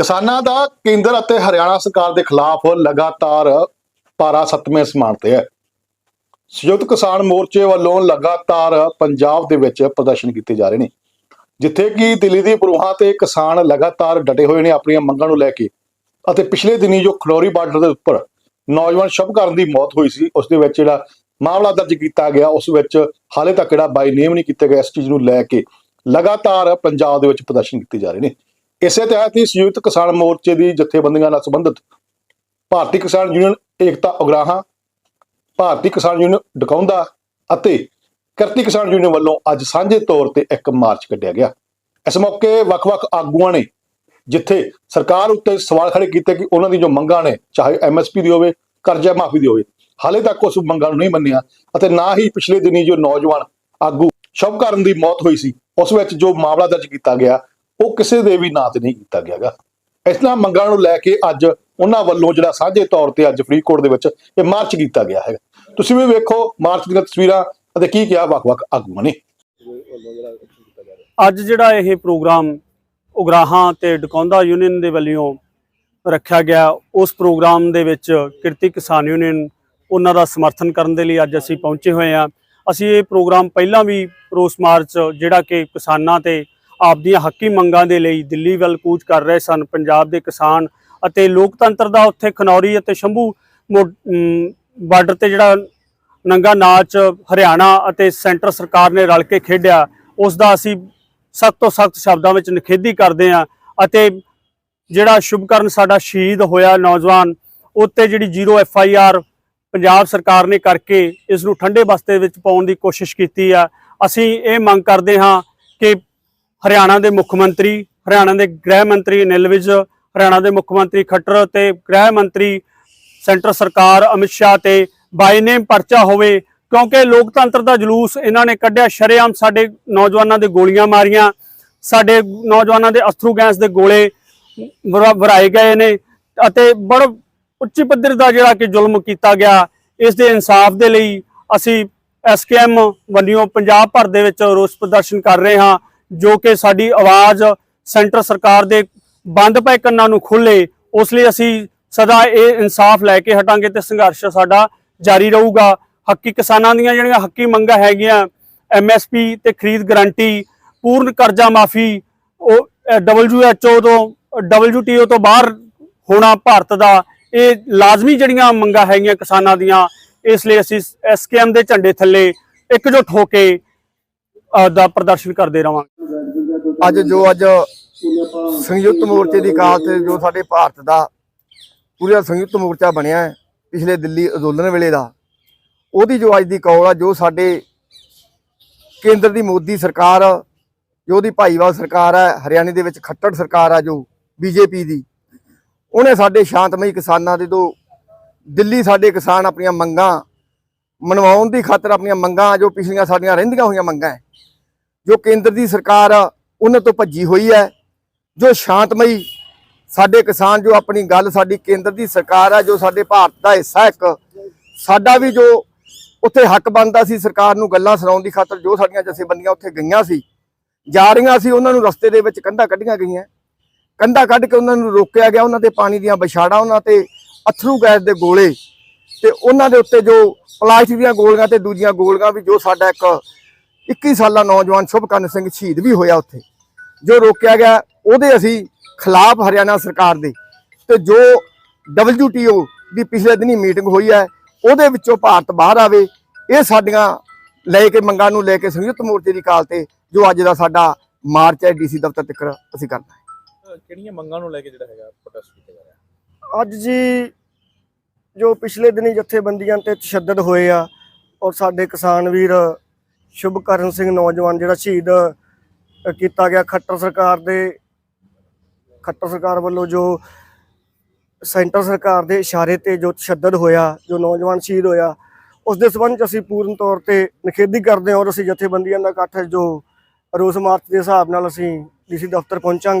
ਕਿਸਾਨਾਂ ਦਾ ਕੇਂਦਰ ਅਤੇ ਹਰਿਆਣਾ ਸਰਕਾਰ ਦੇ ਖਿਲਾਫ ਲਗਾਤਾਰ ਪਾਰਾ ਸੱਤਵੇਂ ਸਮਾਨ ਤੇ ਹੈ। ਸੰਯੁਕਤ ਕਿਸਾਨ ਮੋਰਚੇ ਵੱਲੋਂ ਲਗਾਤਾਰ ਪੰਜਾਬ ਦੇ ਵਿੱਚ ਪ੍ਰਦਰਸ਼ਨ ਕੀਤੇ ਜਾ ਰਹੇ ਨੇ, ਜਿੱਥੇ ਕਿ ਦਿੱਲੀ ਦੀ ਬਰੂਹਾਂ ਤੇ ਕਿਸਾਨ ਲਗਾਤਾਰ ਡਟੇ ਹੋਏ ਨੇ ਆਪਣੀਆਂ ਮੰਗਾਂ ਨੂੰ ਲੈ ਕੇ ਅਤੇ ਪਿਛਲੇ ਦਿਨੀ ਜੋ ਖਨੌਰੀ ਬਾਰਡਰ ਦੇ ਉੱਪਰ ਨੌਜਵਾਨ ਸ਼ਬਕਰਨ ਦੀ ਮੌਤ ਹੋਈ ਸੀ, ਉਸ ਦੇ ਵਿੱਚ ਜਿਹੜਾ ਮਾਮਲਾ ਦਰਜ ਕੀਤਾ ਗਿਆ, ਉਸ ਵਿੱਚ ਹਾਲੇ ਤੱਕ ਜਿਹੜਾ ਬਾਈ ਨੇਮ ਨਹੀਂ ਕੀਤਾ ਗਿਆ ਇਸ ਚੀਜ਼ ਨੂੰ ਲੈ ਕੇ ਲਗਾਤਾਰ ਪੰਜਾਬ ਦੇ ਵਿੱਚ ਪ੍ਰਦਰਸ਼ਨ ਕੀਤੇ ਜਾ ਰਹੇ ਨੇ। ਇਸੇ ਤਹਿਤ ਹੀ ਸੰਯੁਕਤ ਕਿਸਾਨ ਮੋਰਚੇ ਦੀ ਜਥੇਬੰਦੀਆਂ ਨਾਲ ਸੰਬੰਧਿਤ ਭਾਰਤੀ ਕਿਸਾਨ ਯੂਨੀਅਨ ਏਕਤਾ ਉਗਰਾਹਾਂ, ਭਾਰਤੀ ਕਿਸਾਨ ਯੂਨੀਅਨ ਡਕਾਉਂਦਾ ਅਤੇ ਕਿਰਤੀ ਕਿਸਾਨ ਯੂਨੀਅਨ ਵੱਲੋਂ ਅੱਜ ਸਾਂਝੇ ਤੌਰ ਤੇ ਇੱਕ ਮਾਰਚ ਕੱਢਿਆ ਗਿਆ। ਇਸ ਮੌਕੇ ਵੱਖ-ਵੱਖ ਆਗੂਆਂ ਨੇ ਜਿੱਥੇ ਸਰਕਾਰ ਉੱਤੇ ਸਵਾਲ ਖੜੇ ਕੀਤੇ ਕਿ ਉਹਨਾਂ ਦੀ ਜੋ ਮੰਗਾਂ ਨੇ, ਚਾਹੇ ਐਮਐਸਪੀ ਦੀ ਹੋਵੇ, ਕਰਜ਼ਾ ਮਾਫੀ ਦੀ ਹੋਵੇ, ਹਾਲੇ ਤੱਕ ਉਸ ਮੰਗਾਂ ਨੂੰ ਨਹੀਂ ਮੰਨਿਆ ਅਤੇ ਨਾ ਹੀ ਪਿਛਲੇ ਦਿਨੀ ਜੋ ਨੌਜਵਾਨ ਆਗੂ ਸ਼ਵਕਰਨ ਦੀ ਮੌਤ ਹੋਈ ਸੀ, ਉਸ ਵਿੱਚ ਜੋ ਮਾਮਲਾ ਦਰਜ ਕੀਤਾ ਗਿਆ ਉਹ ਕਿਸੇ ਦੇ ਵੀ ਨਾਂ ਤੇ ਨਹੀਂ ਕੀਤਾ ਗਿਆਗਾ। ਇਸ ਤਰ੍ਹਾਂ ਮੰਗਾਂ ਨੂੰ ਲੈ ਕੇ ਅੱਜ ਉਹਨਾਂ ਵੱਲੋਂ ਜਿਹੜਾ ਸਾਂਝੇ ਤੌਰ ਤੇ ਅੱਜ ਫਰੀਦਕੋਟ ਦੇ ਵਿੱਚ ਇਹ ਮਾਰਚ ਕੀਤਾ ਗਿਆ ਹੈਗਾ। ਤੁਸੀਂ ਵੀ ਵੇਖੋ, ਮਾਰਚ ਦੀਆਂ ਤਸਵੀਰਾਂ ਅਤੇ ਕੀ ਕਿਹਾ ਵੱਖ-ਵੱਖ ਆਗੂਆਂ ਨੇ। ਅੱਜ ਜਿਹੜਾ ਇਹ ਪ੍ਰੋਗਰਾਮ ਉਗਰਾਹਾਂ ਤੇ ਡਕੌਂਦਾ ਯੂਨੀਅਨ ਦੇ ਵੱਲੋਂ ਰੱਖਿਆ ਗਿਆ, ਉਸ ਪ੍ਰੋਗਰਾਮ ਦੇ ਵਿੱਚ ਕਿਰਤੀ ਕਿਸਾਨ ਯੂਨੀਅਨ ਉਹਨਾਂ ਦਾ ਸਮਰਥਨ ਕਰਨ ਦੇ ਲਈ ਅੱਜ ਅਸੀਂ ਪਹੁੰਚੇ ਹੋਏ ਹਾਂ। ਅਸੀਂ ਇਹ ਪ੍ਰੋਗਰਾਮ ਪਹਿਲਾਂ ਵੀ ਰੋਸ ਮਾਰਚ ਜਿਹੜਾ ਕਿ ਕਿਸਾਨਾਂ ਤੇ ਆਪਦੀਆਂ ਹੱਕੀ ਮੰਗਾਂ ਦੇ ਲਈ ਦਿੱਲੀ ਵੱਲ ਕੂਚ ਕਰ ਰਹੇ ਸਨ। ਪੰਜਾਬ ਦੇ ਕਿਸਾਨ ਅਤੇ ਲੋਕਤੰਤਰ ਦਾ ਉੱਥੇ ਖਨੌਰੀ ਅਤੇ ਸ਼ੰਭੂ ਬਾਰਡਰ ਤੇ ਜਿਹੜਾ ਨੰਗਾ ਨਾਚ ਹਰਿਆਣਾ ਅਤੇ ਸੈਂਟਰ ਸਰਕਾਰ ਨੇ ਰਲ ਕੇ ਖੇਡਿਆ, ਉਸ ਦਾ ਅਸੀਂ ਸਖਤ ਤੋਂ ਸਖਤ ਸ਼ਬਦਾਂ ਵਿੱਚ ਨਿਖੇਧੀ ਕਰਦੇ ਹਾਂ ਅਤੇ ਜਿਹੜਾ ਸ਼ੁਭਕਰਨ ਸਾਡਾ ਸ਼ਹੀਦ ਹੋਇਆ ਨੌਜਵਾਨ, ਉੱਤੇ ਜਿਹੜੀ zero F I R Punjab ਸਰਕਾਰ ਨੇ ਕਰਕੇ ਇਸ ਨੂੰ ਠੰਡੇ ਬਸਤੇ ਵਿੱਚ ਪਾਉਣ ਦੀ ਕੋਸ਼ਿਸ਼ ਕੀਤੀ ਆ। ਅਸੀਂ ਇਹ ਮੰਗ ਕਰਦੇ ਹਾਂ ਕਿ ਹਰਿਆਣਾ ਦੇ ਮੁੱਖ ਮੰਤਰੀ, ਹਰਿਆਣਾ ਦੇ ਗ੍ਰਹਿ ਮੰਤਰੀ ਅਨਿਲ ਵਿਜ ਹਰਿਆਣਾ ਦੇ ਮੁੱਖ ਮੰਤਰੀ ਖੱਟਰ ਤੇ ਗ੍ਰਹਿ ਮੰਤਰੀ ਸੈਂਟਰ ਸਰਕਾਰ ਅਮਿਤ ਸ਼ਾਹ ਤੇ ਬਾਈ ਨੇਮ ਪਰਚਾ ਹੋਵੇ, ਕਿਉਂਕਿ ਲੋਕਤੰਤਰ ਦਾ ਜਲੂਸ ਇਹਨਾਂ ਨੇ ਕੱਢਿਆ, ਸ਼ਰੇਆਮ ਸਾਡੇ ਨੌਜਵਾਨਾਂ ਦੇ ਗੋਲੀਆਂ ਮਾਰੀਆਂ, ਸਾਡੇ ਨੌਜਵਾਨਾਂ ਦੇ ਅਸਥਰੂ ਗੈਸ ਦੇ ਗੋਲੇ ਵਰਾ- ਵਰਾਏ ਗਏ ਨੇ ਅਤੇ ਬੜ ਉੱਚੀ ਪੱਧਰ ਦਾ ਜਿਹੜਾ ਕਿ ਜ਼ੁਲਮ ਕੀਤਾ ਗਿਆ, ਇਸ ਦੇ ਇਨਸਾਫ ਦੇ ਲਈ ਅਸੀਂ ਐਸਕੇਐਮ ਵੱਲੋਂ ਪੰਜਾਬ ਭਰ ਦੇ ਵਿੱਚ ਰੋਸ ਪ੍ਰਦਰਸ਼ਨ ਕਰ ਰਹੇ ਹਾਂ। ਜੋ ਕਿ ਸਾਡੀ ਆਵਾਜ਼ ਸੈਂਟਰ ਸਰਕਾਰ ਦੇ ਬੰਦ ਪਏ ਕੰਨਾਂ ਨੂੰ ਖੋਲੇ, ਉਸ ਲਈ ਅਸੀਂ ਸਦਾ ਇਹ ਇਨਸਾਫ ਲੈ ਕੇ ਹਟਾਂਗੇ ਤੇ ਸੰਘਰਸ਼ ਸਾਡਾ ਜਾਰੀ ਰਹੂਗਾ। ਹੱਕੀ ਕਿਸਾਨਾਂ ਦੀਆਂ ਜਿਹੜੀਆਂ ਹੱਕੀ ਮੰਗਾਂ ਹੈਗੀਆਂ ਐਮਐਸਪੀ ਤੇ ਖਰੀਦ ਗਾਰੰਟੀ, ਪੂਰਨ ਕਰਜ਼ਾ ਮਾਫੀ, ਉਹ ਡਬਲਯੂਐਚਓ ਤੋਂ ਡਬਲਯੂਟੀਓ ਤੋਂ ਬਾਹਰ ਹੋਣਾ ਭਾਰਤ ਦਾ, ਇਹ ਲਾਜ਼ਮੀ ਜਿਹੜੀਆਂ ਮੰਗਾਂ ਹੈਗੀਆਂ ਕਿਸਾਨਾਂ ਦੀਆਂ, ਇਸ ਲਈ ਅਸੀਂ ਐਸਕੇਐਮ ਦੇ ਝੰਡੇ ਥੱਲੇ ਇਕਜੁੱਟ ਹੋ ਕੇ ਦਾ ਪ੍ਰਦਰਸ਼ਨ ਕਰਦੇ ਰਵਾਂਗੇ। ਅੱਜ ਜੋ ਅੱਜ ਸੰਯੁਕਤ ਮੋਰਚੇ ਦੀ ਕਾਲ ਤੇ ਜੋ ਸਾਡੇ ਭਾਰਤ ਦਾ ਪੂਰਾ ਸੰਯੁਕਤ ਮੋਰਚਾ ਬਣਿਆ ਹੈ, ਪਿਛਲੇ ਦਿੱਲੀ ਅੰਦੋਲਨ ਵੇਲੇ ਦਾ, ਉਹਦੀ ਜੋ ਅੱਜ ਦੀ ਕੌਲ ਆ, ਜੋ ਸਾਡੇ ਕੇਂਦਰ ਦੀ ਮੋਦੀ ਸਰਕਾਰ, ਜੋ ਉਹਦੀ ਭਾਈਵਾਲ ਸਰਕਾਰ ਹੈ ਹਰਿਆਣੇ ਦੇ ਵਿੱਚ ਖੱਟੜ ਸਰਕਾਰ ਆ, ਜੋ ਬੀਜੇਪੀ ਦੀ, ਉਹਨੇ ਸਾਡੇ ਸ਼ਾਂਤਮਈ ਕਿਸਾਨਾਂ ਦੇ ਤੋਂ ਦਿੱਲੀ ਸਾਡੇ ਕਿਸਾਨ ਆਪਣੀਆਂ ਮੰਗਾਂ ਮਨਵਾਉਣ ਦੀ ਖਾਤਰ ਆਪਣੀਆਂ ਮੰਗਾਂ ਜੋ ਪਿਛਲੀਆਂ ਸਾਡੀਆਂ ਰਹਿੰਦੀਆਂ ਹੋਈਆਂ ਮੰਗਾਂ ਹੈ, ਜੋ ਕੇਂਦਰ ਦੀ ਸਰਕਾਰ ਉਹਨਾਂ ਤੋਂ ਭੱਜੀ ਹੋਈ ਹੈ, ਜੋ ਸ਼ਾਂਤਮਈ ਸਾਡੇ ਕਿਸਾਨ, ਜੋ ਆਪਣੀ ਗੱਲ ਸਾਡੀ ਕੇਂਦਰ ਦੀ ਸਰਕਾਰ ਹੈ ਜੋ ਸਾਡੇ ਭਾਰਤ ਦਾ ਹਿੱਸਾ ਇੱਕ, ਸਾਡਾ ਵੀ ਜੋ ਉੱਥੇ ਹੱਕ ਬਣਦਾ ਸੀ ਸਰਕਾਰ ਨੂੰ ਗੱਲਾਂ ਸੁਣਾਉਣ ਦੀ ਖਾਤਰ, ਜੋ ਸਾਡੀਆਂ ਜਥੇਬੰਦੀਆਂ ਉੱਥੇ ਗਈਆਂ ਸੀ, ਜਾ ਰਹੀਆਂ ਸੀ, ਉਹਨਾਂ ਨੂੰ ਰਸਤੇ ਦੇ ਵਿੱਚ ਕੰਧਾਂ ਕੱਢੀਆਂ ਗਈਆਂ। ਕੰਧਾਂ ਕੱਢ ਕੇ ਉਹਨਾਂ ਨੂੰ ਰੋਕਿਆ ਗਿਆ, ਉਹਨਾਂ ਤੇ ਪਾਣੀ ਦੀਆਂ ਵਿਛਾੜਾਂ, ਉਹਨਾਂ ਤੇ ਅਥਰੂ ਗੈਸ ਦੇ ਗੋਲੇ ਤੇ ਉਹਨਾਂ ਦੇ ਉੱਤੇ ਜੋ ਪਲਾਸਟਿਕ ਦੀਆਂ ਗੋਲੀਆਂ ਤੇ ਦੂਜੀਆਂ ਗੋਲੀਆਂ ਵੀ, ਜੋ ਸਾਡਾ ਇੱਕ 21 ਸਾਲਾ ਨੌਜਵਾਨ ਸ਼ੁਭਕਰਨ ਸਿੰਘ ਸ਼ਹੀਦ ਵੀ ਹੋਇਆ ਉੱਥੇ। ਜੋ ਰੋਕਿਆ ਗਿਆ ਉਹਦੇ ਅਸੀਂ ਖਿਲਾਫ ਹਰਿਆਣਾ ਸਰਕਾਰ ਦੇ। ਤੇ ਜੋ WTO ਦੀ ਪਿਛਲੇ ਦਿਨੀ ਮੀਟਿੰਗ ਹੋਈ ਹੈ ਉਹਦੇ ਵਿੱਚੋਂ ਭਾਰਤ ਬਾਹਰ ਆਵੇ ਇਹ ਸਾਡੀਆਂ ਲੈ ਕੇ ਮੰਗਾਂ ਨੂੰ ਲੈ ਕੇ ਸੰਯੁਕਤ ਮੋਰਚੇ ਦੀ ਕਾਲ ਤੇ ਜੋ ਅੱਜ ਦਾ ਸਾਡਾ ਮਾਰਚ ਹੈ ਡੀਸੀ ਦਫ਼ਤਰ ਤੱਕ ਅਸੀਂ ਕਰਨਾ ਹੈ। ਕਿਹੜੀਆਂ ਮੰਗਾਂ ਨੂੰ ਲੈ ਕੇ ਜਿਹੜਾ ਹੈਗਾ ਪ੍ਰੋਟੈਸਟ ਕੀਤਾ ਜਾ ਰਿਹਾ? ਅੱਜ ਜੀ ਜੋ ਪਿਛਲੇ ਦਿਨੀ ਜਥੇਬੰਦੀਆਂ ਤੇ ਤਸ਼ੱਦਦ ਹੋਏ ਆ ਔਰ ਸਾਡੇ ਕਿਸਾਨ ਵੀਰ ਸ਼ੁਭਕਰਨ ਸਿੰਘ ਨੌਜਵਾਨ ਜਿਹੜਾ ਸ਼ਹੀਦ ਕੀਤਾ ਗਿਆ ਖੱਟਰ ਸਰਕਾਰ ਦੇ, ਖੱਟਰ ਸਰਕਾਰ ਵੱਲੋਂ ਜੋ ਸੈਂਟਰ ਸਰਕਾਰ ਦੇ ਇਸ਼ਾਰੇ ਤੇ ਜੋ ਤਸ਼ੱਦਦ ਹੋਇਆ, ਜੋ ਨੌਜਵਾਨ ਸ਼ਹੀਦ ਹੋਇਆ, ਉਸ ਦੇ ਸੰਬੰਧ 'ਚ ਅਸੀਂ ਪੂਰਨ ਤੌਰ ਤੇ ਨਿਖੇਧੀ ਕਰਦੇ ਹਾਂ ਔਰ ਅਸੀਂ ਜਥੇਬੰਦੀਆਂ ਦਾ ਇਕੱਠ ਜੋ ਰੋਸ ਮਾਰਚ ਦੇ ਹਿਸਾਬ ਨਾਲ ਅਸੀਂ ਡੀਸੀ ਦਫ਼ਤਰ ਪਹੁੰਚਾਂਗੇ।